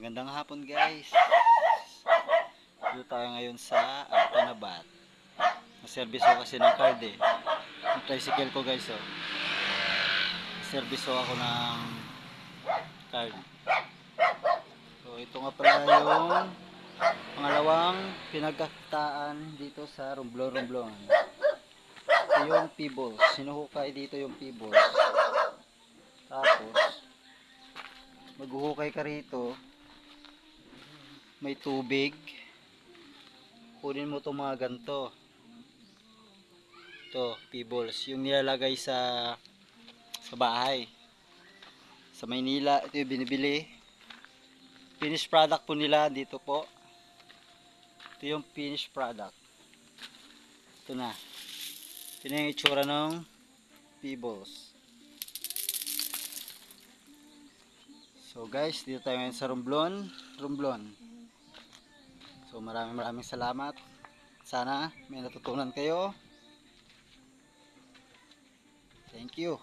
Magandang hapon guys. Dito tayo ngayon sa Aptanabat. Naservice ko kasi ng card eh. Yung tricycle ko guys oh. Service ko ako ng card. So ito nga pala yung pangalawang pinagkakitaan dito sa Romblon Romblon. Ito yung P-balls. Sinuhukay dito yung P-balls. Tapos maghuhukay ka rito may tubig kunin mo itong mga ganito. Ito pebbles yung nilalagay sa sa bahay. Sa Maynila ito yung binibili. Finished product po nila dito po. Ito yung finished product. Ito na. Ito yung itsura ng pebbles So guys, dito tayo ngayon sa Romblon, Romblon. Maraming maraming salamat. Sana may natutunan kayo. Thank you.